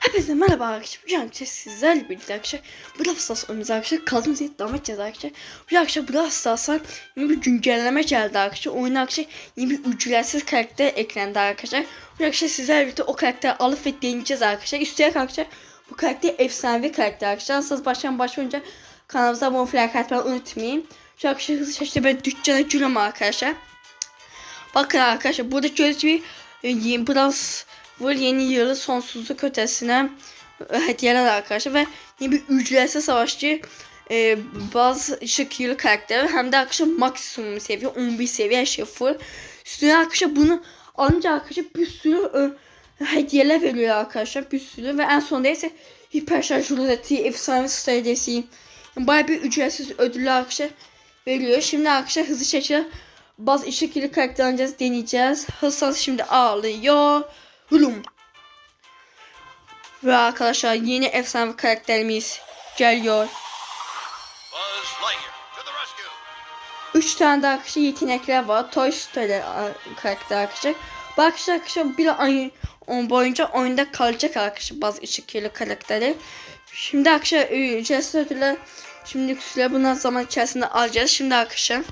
Hepinize merhaba arkadaşlar. Bu arkadaşlar sizlerle birlikte arkadaşlar Brawl Stars oynuyoruz arkadaşlar. Kaldığımız yerden devam edeceğiz arkadaşlar. Bu arkadaşlar Brawl Stars'a yeni bir güncelleme geldi arkadaşlar. Oyuna arkadaşlar yeni bir ücretsiz karakter eklendi arkadaşlar. Bu arkadaşlar sizlerle birlikte o karakteri alıp ve deneyeceğiz arkadaşlar. Üstelik arkadaşlar bu karakter efsanevi karakter arkadaşlar. Siz baştan başlayınca kanalımıza abone falan katmayı unutmayın. Şu arkadaşlar hızlı şekilde ben dükkana giriyorum arkadaşlar. Bakın arkadaşlar burada gördüğünüz gibi e, biraz bu yeni yılı sonsuzluk ötesine e, hediyeler arkadaşlar ve yeni bir ücretsiz savaşçı e, bazı şekilli karakter hem de arkadaşlar maksimum seviye 11 seviye her şey full. Üstüne arkadaşlar bunu alınca arkadaşlar bir sürü e, hediyeler veriyor arkadaşlar bir sürü ve en sonunda ise hiper şarj efsane stratejisi yani bayağı bir ücretsiz ödüller arkadaşlar veriyor. Şimdi arkadaşlar hızlı şekilde bazı şekilli karakter alacağız deneyeceğiz. Hırsız şimdi ağlıyor. Hulum. Ve arkadaşlar yeni efsane karakterimiz geliyor. 3 tane de arkadaşlar yetenekler var. Toy Story karakter arkadaşlar. Bu arkadaşlar, arkadaşlar bir ay on boyunca oyunda kalacak arkadaşlar bazı şekilli karakteri. Şimdi arkadaşlar e, ücretsiz ödüller şimdi süre bundan zaman içerisinde alacağız. Şimdi arkadaşlar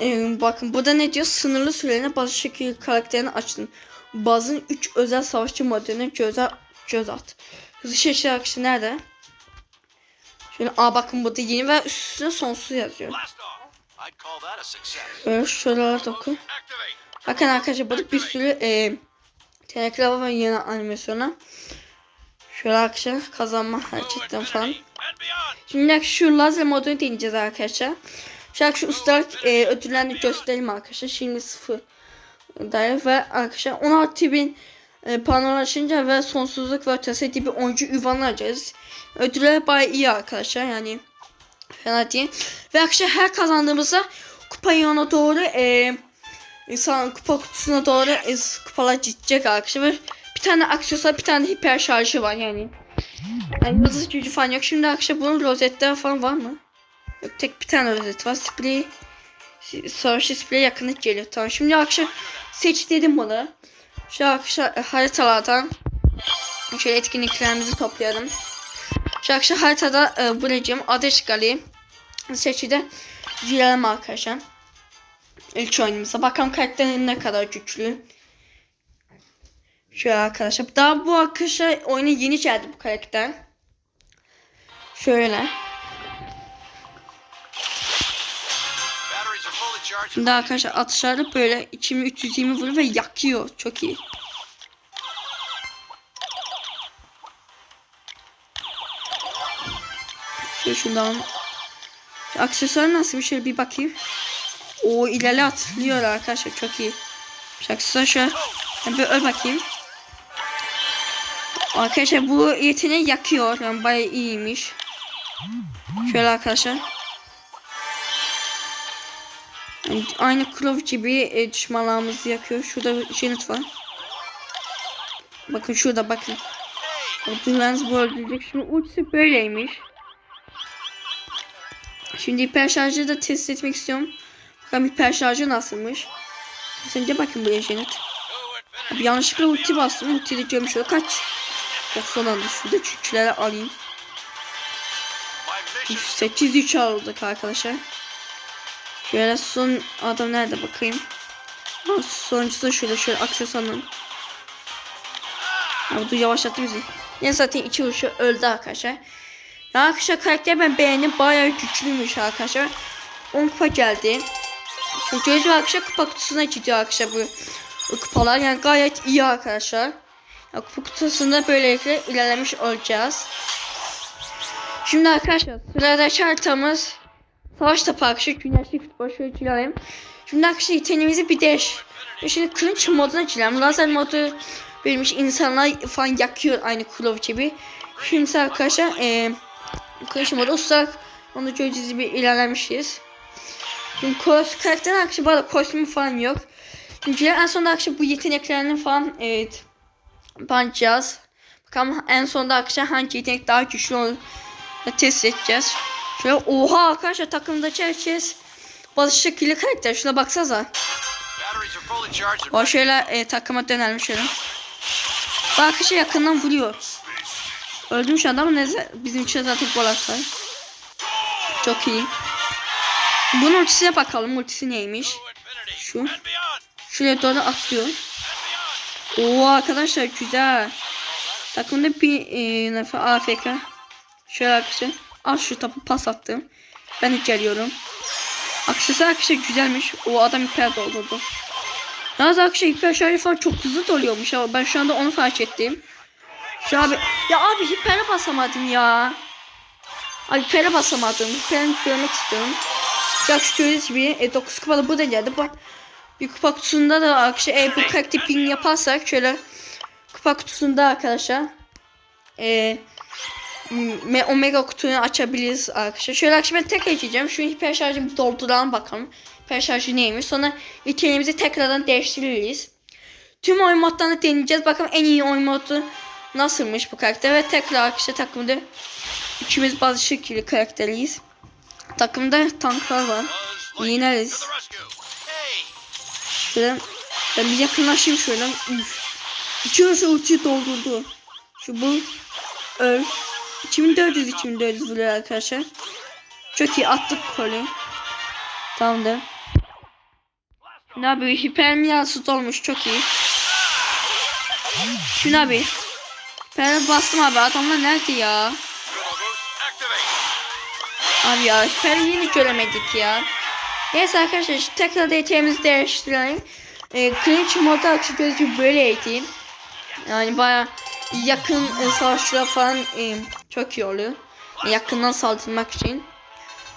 e, bakın burada ne diyor? Sınırlı süreliğine bazı şekilli karakterini açtın. Bazın 3 özel savaşçı modeline göz, göz at. Hızlı şekilde arkadaşlar nerede? Şöyle aa bakın burada yeni ve üstüne sonsuz yazıyor. A. Böyle şuralara. Activate. Bakın arkadaşlar burada bir sürü e, tenekler var ve yeni animasyona. Şöyle arkadaşlar kazanma gerçekten falan. Şimdi şu lazer modunu deneyeceğiz arkadaşlar. Şu şu ustalık e, ödüllerini gösterelim arkadaşlar. Şimdi sıfır dair ve arkadaşlar 16 bin e, puan ulaşınca ve sonsuzluk ve ötesi gibi oyuncu ünvanı alacağız. Ödüller bayağı iyi arkadaşlar yani fena değil. Ve arkadaşlar her kazandığımızda kupa yana doğru e, insan kupa kutusuna doğru e, kupalar gidecek arkadaşlar. Ve bir tane aksesuar bir tane hiper şarjı var yani. Yani yıldız gücü falan yok. Şimdi arkadaşlar bunun rozetleri falan var mı? Yok tek bir tane rozet var. Sprey savaşçı sprey yakını geliyor. Tamam şimdi arkadaşlar seç dedim bunu. Şu e, haritalardan şöyle etkinliklerimizi toplayalım. Şu arkadaşlar haritada e, bulacağım ateş gali seçide girelim arkadaşlar. İlk oyunumuza. Bakalım karakterin ne kadar güçlü. Şöyle arkadaşlar. Daha bu arkadaşlar oyuna yeni geldi bu karakter. Şöyle. Şimdi arkadaşlar atışlarda böyle içimi 320 vuruyor ve yakıyor. Çok iyi. Şöyle şundan. Şu aksesuar nasıl bir şey bir bakayım. O ileri atılıyor arkadaşlar çok iyi. Şu aksesuar şöyle. Bir öl bakayım. Arkadaşlar bu yeteneği yakıyor. Yani bayağı iyiymiş. Şöyle arkadaşlar. Aynı Claw gibi e, düşmanlarımızı yakıyor. Şurada Janet var. Bakın şurada bakın. Ödülleriniz bu öldürecek. Şimdi ultisi böyleymiş. Şimdi hiper şarjı da test etmek istiyorum. Bakalım hiper şarjı nasılmış. Sence bakın buraya Janet. Abi yanlışlıkla ulti bastım. Ulti de görmüş şöyle kaç. Anda şurada çükçüleri alayım. My mission 8 3 aldık arkadaşlar. Şöyle son adam nerede bakayım. Ha, Sonuncusu da şöyle şöyle aksesuarın. Abi dur yavaşlattı bizi. Yani zaten iki vuruşu öldü arkadaşlar. Ya arkadaşlar karakter ben beğendim. Bayağı güçlüymüş arkadaşlar. 10 kupa geldi. Çünkü gözü arkadaşlar kupa kutusuna gidiyor arkadaşlar bu, bu kupalar. Yani gayet iyi arkadaşlar. Ya, kupa kutusunda böylelikle ilerlemiş olacağız. Şimdi arkadaşlar sıradaki haritamız Savaş Topu arkadaşlar güneşli futbol şöyle girelim. Şimdi arkadaşlar yeteneğimizi bir değiş. Şimdi kılıç moduna girelim. Lazer modu vermiş insanlar falan yakıyor aynı Klov gibi. Şimdi arkadaşlar e, kılıç modu ustarak onu göreceğiz gibi ilerlemişiz. Şimdi kos, karakterin arkadaşlar bu arada kostümü falan yok. Çünkü en sonunda arkadaşlar bu yeteneklerini falan evet bakacağız. Bakalım en sonunda arkadaşlar hangi yetenek daha güçlü olur test edeceğiz. Şöyle oha arkadaşlar takımdaki herkes bazı şekilli karakter. Şuna baksanıza. O şöyle e, takıma dönelim şöyle. Bu arkadaşı yakından vuruyor. Öldürmüş adam neyse bizim için zaten gol atar. Çok iyi. Bunun ultisine bakalım. Ultisi neymiş? Şu. Şuraya doğru atlıyor. Oo arkadaşlar güzel. Takımda bir e, nefer AFK. Şöyle arkadaşlar. Al şu topu pas attım. Ben de geliyorum. Aksesuar arkadaşlar güzelmiş. O adam hiper doldurdu. Yalnız arkadaşlar hiper şarjı falan çok hızlı doluyormuş. Ama ben şu anda onu fark ettim. Şu abi ya abi hipere basamadım ya. Abi hipere basamadım. Hiperini görmek istiyorum. Ya şu gördüğünüz gibi e, 9 kupada bu da geldi. Bak bir kupa kutusunda da arkadaşlar e, bu karakter ping yaparsak şöyle kupa kutusunda arkadaşlar e, me- omega kutuyu açabiliriz arkadaşlar. Şöyle arkadaşlar ben tekrar açacağım. Şu hiper şarjımı dolduralım bakalım. Hiper şarjı neymiş. Sonra ülkelerimizi tekrardan değiştiririz. Tüm oyun modlarını deneyeceğiz. Bakalım en iyi oyun modu nasılmış bu karakter. Ve tekrar arkadaşlar takımda ikimiz bazı şekilde karakteriyiz. Takımda tanklar var. Yeneriz. Şöyle ben bir yakınlaşayım şöyle. Üf. İki şu ultiyi doldurdu. Şu bu öl. 2400 2400 vuruyor arkadaşlar. Çok iyi attık koli. Tamamdır. Ne yapıyor? Hipermiyasut olmuş çok iyi. Şuna abi. Hiper bastım abi adamlar nerede ya? Abi ya hiper yine göremedik ya. Neyse arkadaşlar tekrar DT'mizi değiştirelim. E, clinch modu akışı gözüküyor böyle eğiteyim. Yani baya yakın e, savaşçılar falan e, çok iyi oluyor. Yakından saldırmak için.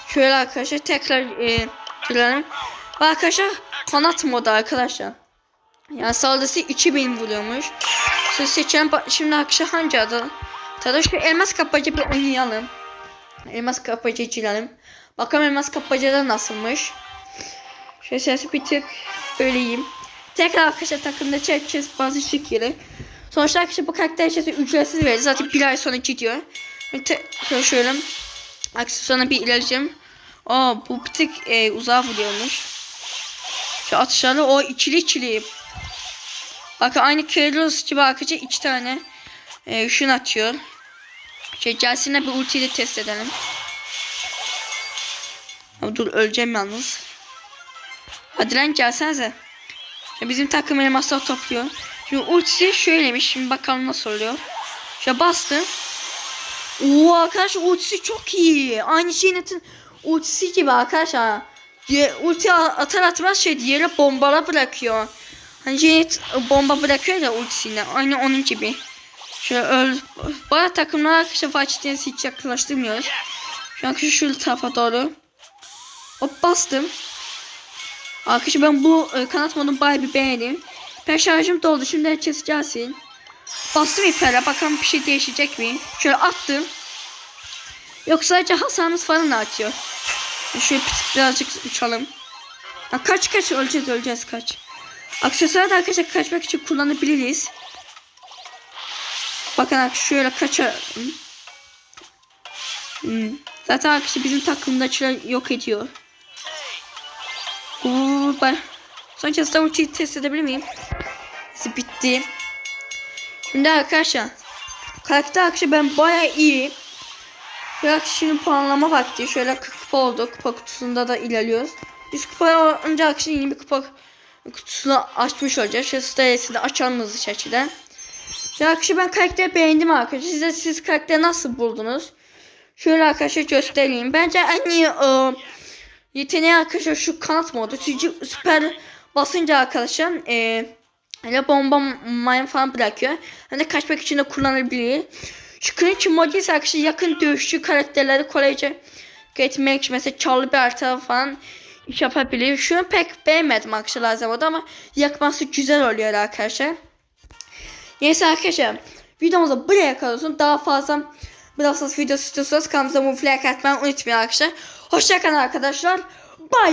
Şöyle arkadaşlar tekrar e, girelim. Bu Arkadaşlar kanat modu arkadaşlar. Yani saldırısı 2000 vuruyormuş. Siz. Ba- Şimdi arkadaşlar hangi adı? Şu elmas kapacı bir oynayalım. Elmas kapacı içirelim. Bakalım elmas kapacıda nasılmış. Şöyle sesi bir tık böyleyim. Tekrar arkadaşlar takımda çekeceğiz bazı şekilleri. Sonuçta arkadaşlar bu karakter içerisinde ücretsiz verdi. Zaten bir ay sonra gidiyor. Şöyle. Aksesuarına bir ilerleyeceğim. Aa bu bir tık e, uzağa vuruyormuş. Şu atışları o ikili ikili. Bakın aynı Kairos gibi arkadaşlar iki tane e, şun atıyor. Şey gelsinler bir ultiyi de test edelim. Ama dur öleceğim yalnız. Hadi lan gelsenize. Bizim takım elmaslar topluyor. Şimdi ultisi şöyleymiş. Şimdi bakalım nasıl oluyor. Şöyle bastım. Oo arkadaşlar ultisi çok iyi. Aynı şeyin ultisi gibi arkadaşlar. Ye, ulti atar atmaz şey yere bombala bırakıyor. Hani Janet bomba bırakıyor ya ultisiyle. Aynı onun gibi. Şöyle öl. Bana takımlar arkadaşlar Fatih'ten hiç yaklaştırmıyoruz. Şu an şu tarafa doğru. Hop bastım. Arkadaşlar ben bu e, kanat modunu bayağı bir beğendim. Ben şarjım doldu. Şimdi herkes gelsin. Bastım ipere. Bakalım bir şey değişecek mi? Şöyle attım. Yok sadece hasarımız falan artıyor. Şöyle bir- birazcık uçalım. Ha, kaç kaç öleceğiz öleceğiz kaç. Aksesuarı da arkadaşlar kaçmak için kullanabiliriz. Bakın şöyle kaçalım. Hmm. Zaten arkadaşlar bizim takımdakiler yok ediyor. Uuu ben son kez ultiyi test edebilir miyim? Bitti. Şimdi arkadaşlar karakter arkadaşlar ben baya iyi. Şöyle şimdi puanlama vakti. Şöyle 40 kupa oldu. Kupa kutusunda da ilerliyoruz. 100 kupa önce arkadaşlar yeni bir kupa kutusunu açmış olacağız. Şu sitesini açalım hızlı şekilde. Şimdi arkadaşlar ben karakteri beğendim arkadaşlar. Siz de siz karakteri nasıl buldunuz? Şöyle arkadaşlar göstereyim. Bence en iyi ıı, yeteneği arkadaşlar şu kanat modu. Süper basınca arkadaşlar e, öyle bomba mayın falan bırakıyor. De kaçmak için de kullanılabilir. Şu Cringe modu ise arkadaşlar yakın dövüşçü karakterleri kolayca geçmek için mesela Charlie Berta falan iş yapabilir. Şunu pek beğenmedim arkadaşlar lazım oldu ama yakması güzel oluyor arkadaşlar. Neyse arkadaşlar videomuza buraya kalıyorsun. Daha fazla Stars videosu istiyorsanız kanalımıza mutlu like atmayı unutmayın arkadaşlar. Hoşçakalın arkadaşlar. Bye.